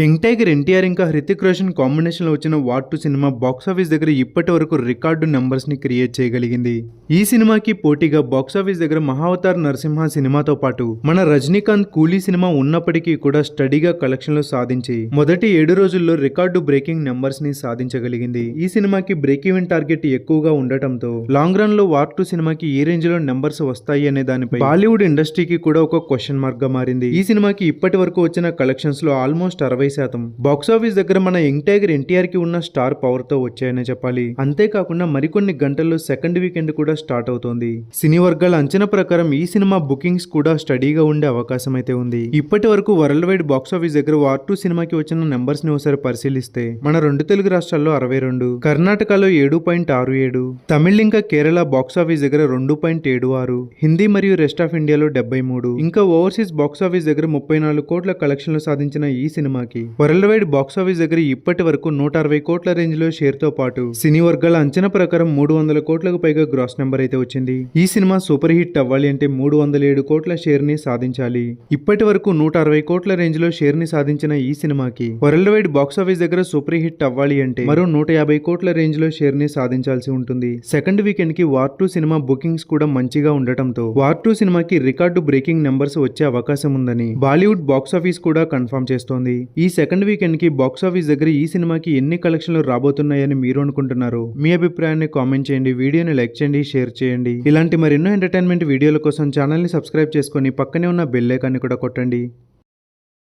Young tiger NTR ఇంకా హృతిక్ రోషన్ కాంబినేషన్లో వచ్చిన War two cinema box office దగ్గర ఇప్పటి వరకు రికార్డు నెంబర్స్ని క్రియేట్ చేయగలిగింది. ఈ సినిమాకి పోటీగా బాక్స్ ఆఫీస్ దగ్గర మహావతార్ నరసింహ సినిమాతో పాటు మన రజనీకాంత్ కూలీ సినిమా ఉన్నప్పటికీ కూడా స్టడీగా కలెక్షన్లు సాధించి మొదటి ఏడు రోజుల్లో రికార్డు బ్రేకింగ్ నెంబర్స్ని సాధించగలిగింది. ఈ సినిమాకి బ్రేక్ ఈవెన్ టార్గెట్ ఎక్కువగా ఉండటంతో లాంగ్ రన్లో వార్ టూ సినిమాకి ఏ రేంజ్లో నెంబర్స్ వస్తాయి అనే దానిపై బాలీవుడ్ ఇండస్ట్రీకి కూడా ఒక క్వశ్చన్ మార్క్గా మారింది. ఈ సినిమాకి ఇప్పటి వరకు వచ్చిన కలెక్షన్స్లో ఆల్మోస్ట్ అరవై శాతం. బాక్స్ ఆఫీస్ దగ్గర మన యంగ్ టైగర్ ఎన్టీఆర్కి ఉన్న స్టార్ పవర్తో వచ్చాయనే చెప్పాలి. అంతేకాకుండా మరికొన్ని గంటల్లో సెకండ్ వీకెండ్ కూడా స్టార్ట్ అవుతోంది. సినీ వర్గాల అంచనా ప్రకారం ఈ సినిమా బుకింగ్స్ కూడా స్టడీగా ఉండే అవకాశం అయితే ఉంది. ఇప్పటి వరకు వరల్డ్ వైడ్ బాక్స్ ఆఫీస్ దగ్గర వార్ టూ సినిమాకి వచ్చిన నెంబర్స్ని ఒకసారి పరిశీలిస్తే మన రెండు తెలుగు రాష్ట్రాల్లో అరవై రెండు కర్ణాటకలో ఏడు పాయింట్ ఆరు ఏడు తమిళ్ ఇంకా కేరళ బాక్స్ ఆఫీస్ దగ్గర రెండు పాయింట్ ఏడు ఆరు హిందీ మరియు రెస్ట్ ఆఫ్ ఇండియాలో డెబ్బై మూడు ఇంకా ఓవర్సీస్ బాక్స్ ఆఫీస్ దగ్గర ముప్పై నాలుగు కోట్ల కలెక్షన్లు సాధించిన ఈ సినిమాకి వరల్డ్ వైడ్ బాక్స్ ఆఫీస్ దగ్గర ఇప్పటి వరకు నూట అరవై కోట్ల రేంజ్లో షేర్తో పాటు సినీ వర్గాల అంచనా ప్రకారం మూడు వందల కోట్లకు పైగా గ్రాస్ నెంబర్ అయితే వచ్చింది. ఈ సినిమా సూపర్ హిట్ అవ్వాలి అంటే మూడు వందల ఏడు కోట్ల షేర్ని సాధించాలి. ఇప్పటి వరకు నూట అరవై కోట్ల రేంజ్లో షేర్ని సాధించిన ఈ సినిమాకి వరల్డ్ వైడ్ బాక్స్ ఆఫీస్ దగ్గర సూపర్ హిట్ అవ్వాలి అంటే మరో నూట యాభై కోట్ల రేంజ్లో షేర్ని సాధించాల్సి ఉంటుంది. సెకండ్ వీకెండ్కి వార్ టూ సినిమా బుకింగ్స్ కూడా మంచిగా ఉండటంతో వార్ టూ సినిమాకి రికార్డు బ్రేకింగ్ నెంబర్స్ వచ్చే అవకాశం ఉందని బాలీవుడ్ బాక్స్ ఆఫీస్ కూడా కన్ఫర్మ్ చేస్తోంది. ఈ ఈ సెకండ్ వీకెండ్కి బాక్స్ ఆఫీస్ దగ్గర ఈ సినిమాకి ఎన్ని కలెక్షన్లు రాబోతున్నాయని మీరు అనుకుంటున్నారు? మీ అభిప్రాయాన్ని కామెంట్ చేయండి వీడియోని లైక్ చేయండి షేర్ చేయండి. ఇలాంటి మరెన్నో ఎంటర్టైన్మెంట్ వీడియోల కోసం ఛానల్ని సబ్స్క్రైబ్ చేసుకొని పక్కనే ఉన్న బెల్ ఐకాన్ని కూడా కొట్టండి.